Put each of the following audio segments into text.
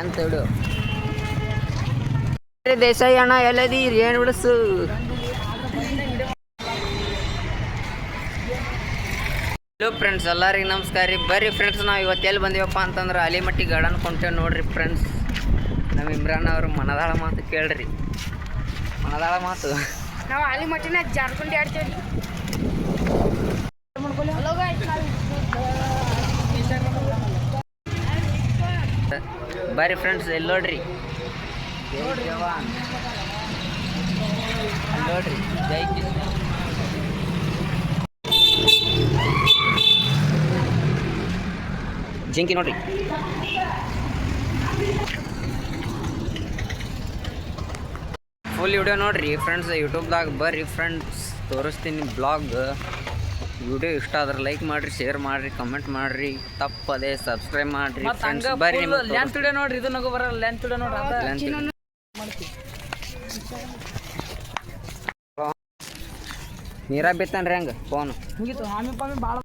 ಅಂತ ಹೇಳು. ದೇಸಾಯಿ ಅಣ್ಣ ಎಲ್ಲದೀರಿ ಏನು ಬಿಡಿಸು ಹಲೋ ಫ್ರೆಂಡ್ಸ್ ಎಲ್ಲರಿಗೆ ನಮಸ್ಕಾರ ರೀ. ಬರ್ರಿ ಫ್ರೆಂಡ್ಸ್ ನಾವು ಇವತ್ತು ಎಲ್ಲಿ ಬಂದೀವಪ್ಪ ಅಂತಂದ್ರೆ ಅಲಿಮಟ್ಟಿ ಗಾರ್ಡನ್ ಕೊಂಟೇವೆ ನೋಡ್ರಿ ಫ್ರೆಂಡ್ಸ್ ನಮ್ಮ ಇಮ್ರಾನ್ ಅವರು ಮನದಾಳ ಮಾತು ಕೇಳ್ರಿ. ಮನದಾಳ ಮಾತು. ನಾವು ಅಲಿಮಟ್ಟಿನ ಜಾರ್ಕೊಂಡು ಆಡ್ತೇವೆ ಬರ್ರಿ ಫ್ರೆಂಡ್ಸ್ ಎಲ್ಲಿ ನೋಡ್ರಿ? ನೋಡ್ರಿ, ಜೈ ಜಿಂಕಿ ನೋಡ್ರಿ. ಫುಲ್ ವಿಡಿಯೋ ನೋಡ್ರಿ ಫ್ರೆಂಡ್ಸ್ ಯೂಟ್ಯೂಬ್ದಾಗ ಬರ್ರಿ ಫ್ರೆಂಡ್ಸ್ ತೋರಿಸ್ತೀನಿ ಬ್ಲಾಗ್ ವಿಡಿಯೋ ಇಷ್ಟ ಆದ್ರೆ ಲೈಕ್ ಮಾಡ್ರಿ ಶೇರ್ ಮಾಡ್ರಿ ಕಮೆಂಟ್ ಮಾಡ್ರಿ. ತಪ್ಪದೆ ಸಬ್ಸ್ಕ್ರೈಬ್ ಮಾಡ್ರಿ ಫ್ರೆಂಡ್ಸ್ ಬರ್ರಿ ನಿಮ್ಗೆ ಲೆಂತ್ ಹಿಡಿಯೋ ನೋಡ್ರಿ ಇದು ನಗು ಬರಲ್ಲ ಲೆಂತ್ ಹಿಡಿಯೋ ನೋಡ್ರಿ ಅದ. ನೀರ ಬಿತ್ತನ್ರಿ ಹಂಗ? ಫೋನ್ ಮುಗೀತು ಹಾಮಿ ಪಾಮಿ ಭಾಳ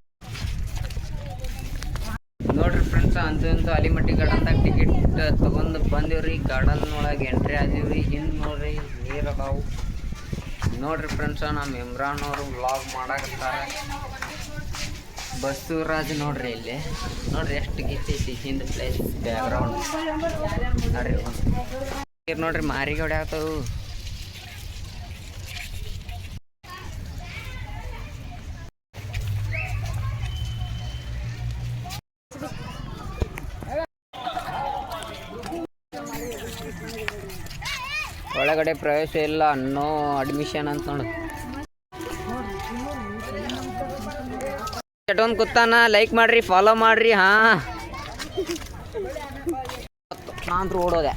ನೋಡ್ರಿ ಫ್ರೆಂಡ್ಸ್ ಅಂತೂ ಇಂತೂ ಅಲಿಮಟ್ಟಿ ಗಾರ್ಡನ್ದಾಗ ಟಿಕೆಟ್ ತಗೊಂಡ್ ಬಂದೀವ್ರಿ. ಗಾರ್ಡನ್ ಒಳಗೆ ಎಂಟ್ರಿ ಆದೀವ್ರಿ. ಹಿಂದೆ ನೋಡ್ರಿ ನೀರು ಅದಾವು. ನೋಡ್ರಿ ಫ್ರೆಂಡ್ಸ್ ನಮ್ಮ ಇಮ್ರಾನ್ ಅವರು ವ್ಲಾಗ್ ಮಾಡಾಕತ್ತಾರ. ಬಸವರಾಜ್ ನೋಡ್ರಿ ಇಲ್ಲಿ. ನೋಡ್ರಿ ಎಷ್ಟು ಐತಿ, ಹಿಂದೆ ಪ್ಲೇಸ್ ಬ್ಯಾಕ್ಗ್ರೌಂಡ್ ನೋಡ್ರಿ ನೋಡ್ರಿ ಮಾರಿಗೌಡ ಆಗ್ತಾವು ಒಳಗಡೆ ಪ್ರವೇಶ ಇಲ್ಲ ಅನ್ನೋ ಅಡ್ಮಿಷನ್ ಅಂತ ನೋಡು. ಚಟೋನ್ ಕೂತಾನ ಲೈಕ್ ಮಾಡ್ರಿ ಫಾಲೋ ಮಾಡ್ರಿ, ಹಾ. ನಾನು ಓಡೋದೆ.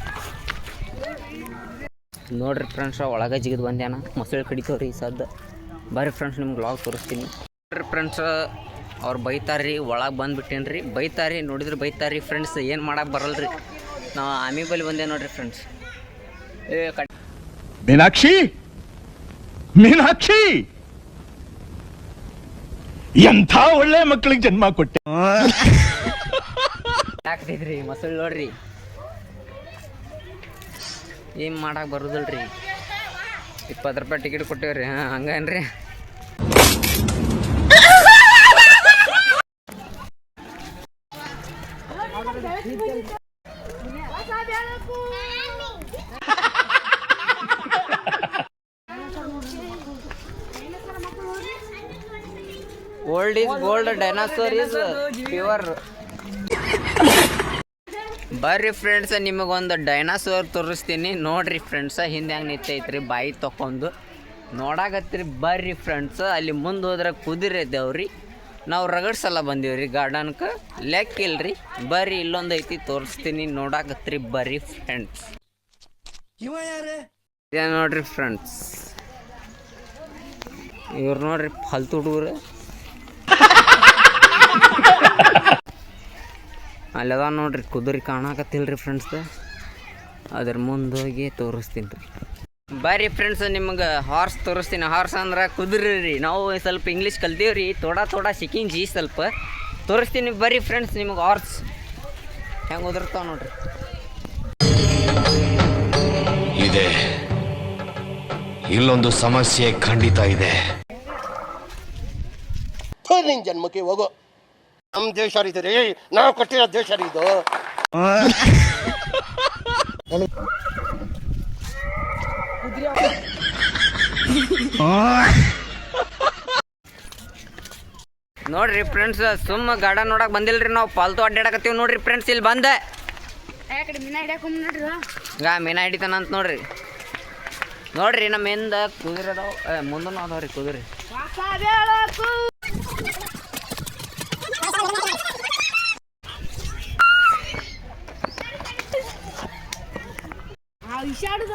ನೋಡ್ರಿ ಫ್ರೆಂಡ್ಸ್ ಒಳಗೆ ಜಿಗಿದು ಬಂದ್ಯಾನ. ಮೊಸಳೆ ಕಡಿತವ್ರಿ ಸದ್ದು. ಬರ್ರಿ ಫ್ರೆಂಡ್ಸ್ ನಿಮ್ಗೆ ಲಾಗ್ ತೋರಿಸ್ತೀನಿ. ನೋಡ್ರಿ ಫ್ರೆಂಡ್ಸ್ ಅವ್ರು ಬೈತಾರ್ರಿ, ಒಳಗೆ ಬಂದ್ಬಿಟ್ಟೇನ್ರಿ. ಬೈತಾರಿ ನೋಡಿದ್ರೆ ಬೈತಾರಿ ಫ್ರೆಂಡ್ಸ್ ಏನು ಮಾಡಕ್ಕೆ ಬರಲ್ರಿ. ನಾವು ಆಮಿ ಬಲ್ಲಿ ಬಂದೆ ನೋಡ್ರಿ ಫ್ರೆಂಡ್ಸ್ ಮೀನಾಕ್ಷಿ! ಮೀನಾಕ್ಷಿ! ಎಂಥ ಒಳ್ಳೆ ಮಕ್ಕಳಿಗೆ ಜನ್ಮ ಕೊಟ್ಟೆ. ಹಾಕ್ತಿದ್ರಿ ಮೊಸಳು ನೋಡ್ರಿ. ಏನ್ ಮಾಡಕ್ ಬರೋದಿಲ್ರಿ? ಇಪ್ಪತ್ತು ರೂಪಾಯಿ ಟಿಕೆಟ್ ಕೊಟ್ಟೇವ್ರಿ ಹಾಂ ಹಂಗೇನ್ರಿ? Old is gold dinosaur is pure ಬರ್ರಿ ಫ್ರೆಂಡ್ಸ್ ನಿಮಗೊಂದು ಡೈನಾಸೋರ್ ತೋರಿಸ್ತೀನಿ. ನೋಡ್ರಿ ಫ್ರೆಂಡ್ಸ ಹಿಂದೆ ಹೆಂಗೆ ನಿಂತೈತ್ರಿ ಬಾಯಿ ತಕೊಂಡು ನೋಡಾಕತ್ರಿ ಬರ್ರಿ ಫ್ರೆಂಡ್ಸ್ ಅಲ್ಲಿ ಮುಂದೆ ಹೋದ್ರೆ ಕುದುರೆ ಇದ್ದೇವ್ರಿ ನಾವು ರಗಡ್ಸಲ್ಲ ಸಲ ಬಂದೀವ್ರಿ ಗಾರ್ಡನ್ಗೆ ಲೆಕ್ಕ ಇಲ್ರಿ. ಬರ್ರಿ ಇಲ್ಲೊಂದು ಐತಿ ತೋರಿಸ್ತೀನಿ. ನೋಡಾಕತ್ರಿ ಬರ್ರಿ ಫ್ರೆಂಡ್ಸ್ ನೋಡ್ರಿ ಫ್ರೆಂಡ್ಸ್ ಇವ್ರು ನೋಡ್ರಿ ಫಲ್ತು ಹುಡುಗರು. ಅಲ್ಲದ ನೋಡ್ರಿ ಕುದುರೆ ರೀ ಫ್ರೆಂಡ್ಸ್ ಅದ್ರ ಮುಂದೆ ಹೋಗಿ ತೋರಿಸ್ತೀನಿ ರೀ ಬರ್ರಿ ಫ್ರೆಂಡ್ಸ್ ನಿಮ್ಗೆ ಹಾರ್ಸ್ ತೋರಿಸ್ತೀನಿ. ಹಾರ್ಸ್ ಅಂದ್ರೆ ಕುದುರೆ ರೀ. ನಾವು ಸ್ವಲ್ಪ ಇಂಗ್ಲೀಷ್ ಕಲ್ತೀವಿ ರೀ. ತೋಡ ತೋಡ ಸಿಕ್ಕಿಂಜಿ ಸ್ವಲ್ಪ. ತೋರಿಸ್ತೀನಿ ಬರ್ರಿ ಫ್ರೆಂಡ್ಸ್ ನಿಮ್ಗೆ ಹಾರ್ಸ್ ಹೆಂಗೆ ಉದುರ್ತಾವ ನೋಡ್ರಿ. ಇದೆ. ಇಲ್ಲೊಂದು ಸಮಸ್ಯೆ ಖಂಡಿತ ಇದೆ. ಜನ್ಮಕ್ಕೆ ಹೋಗು. ನಮ್ ದೇಶ ರೀ ನಾವು ಕಟ್ಟಿರೋ ದೇಶ ರೀ ಇದು ನೋಡ್ರಿ ಫ್ರೆಂಡ್ಸ್ ಸುಮ್ಮ ಗಾರ್ಡನ್ ನೋಡಕ್ ಬಂದಿಲ್ರಿ ನಾವು. ಪಾಲ್ತು ಅಡ್ಡಾಡಕತ್ತೀವಿ ನೋಡ್ರಿ ಫ್ರೆಂಡ್ಸ್ ಇಲ್ಲಿ ಬಂದೆ. ಯಾ ಮೀನಾ ಮೀನ ಹಿಡ್ಯಾಕ ನೋಡ್ರಿ ಈಗ ಮೀನ ಹಿಡಿತಾನ ಅಂತ ನೋಡ್ರಿ. ನೋಡ್ರಿ ನಮ್ಮ ಹಿಂದ ಕುದುರೆ ಅದಾವ ಮುಂದೂ ಅದಾವ್ರಿ ಕುದುರೆ ವಾಸ ಬೆಳಕು ಆ ವಿಷಾಡದ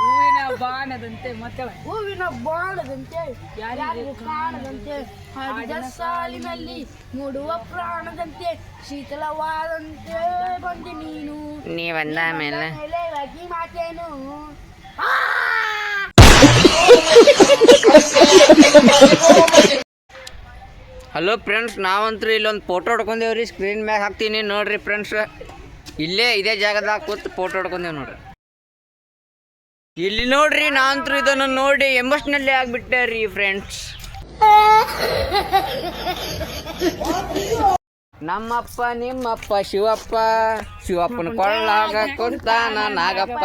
ಹೂವಿನ ಬಾಣದಂತೆ ಮತ್ತೆ ಹೂವಿನ ಬಾಣದಂತೆ ಯಾರಿಗೂ ಕಾಣದಂತೆ ಹರಿದ ಸಾಲಿನಲ್ಲಿ ಮೂಡುವ ಪ್ರಾಣದಂತೆ ಶೀತಲವಾದಂತೆ ಬಂದಿ ನೀನು. ನೀವಂದ ಮೇಲೆ. ಮೇಲೆ ಮಾತೇನು. ಹಲೋ ಫ್ರೆಂಡ್ಸ್ ನಾವಂತೂ ಇಲ್ಲೊಂದು ಫೋಟೋ ಹೊಡ್ಕೊಂಡೇವ್ರಿ ಸ್ಕ್ರೀನ್ ಮ್ಯಾಗ ಹಾಕ್ತೀನಿ ನೋಡ್ರಿ ಫ್ರೆಂಡ್ಸ್ ಇಲ್ಲೇ ಇದೇ ಜಾಗದಾಗ ಕೂತು ಫೋಟೋ ಹೊಡ್ಕೊಂಡೇವ್ ನೋಡ್ರಿ. ಇಲ್ಲಿ ನೋಡ್ರಿ ನಾವಂತೂ ಇದನ್ನು ನೋಡಿ ಎಮೋಷ್ನಲ್ಲಿ ಆಗ್ಬಿಟ್ಟೆ ರೀ ಫ್ರೆಂಡ್ಸ್ ನಮ್ಮಪ್ಪ, ನಿಮ್ಮಪ್ಪ ಶಿವಪ್ಪ, ಶಿವಪ್ಪನ ಕೊಳ್ಳಾಗ ಕುಂತಾನ ನಾಗಪ್ಪ.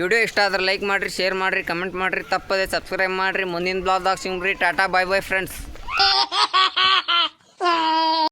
ವಿಡಿಯೋ ಇಷ್ಟ ಆದ್ರೆ ಲೈಕ್ ಮಾಡ್ರಿ, ಶೇರ್ ಮಾಡ್ರಿ, ಕಮೆಂಟ್ ಮಾಡ್ರಿ. ತಪ್ಪದೆ ಸಬ್ಸ್ಕ್ರೈಬ್ ಮಾಡ್ರಿ. ಮುಂದಿನ ಬ್ಲಾಗ್ದಾಗ ಸಿಂಗ್ರಿ ಟಾಟಾ ಬೈ ಬೈ ಫ್ರೆಂಡ್ಸ್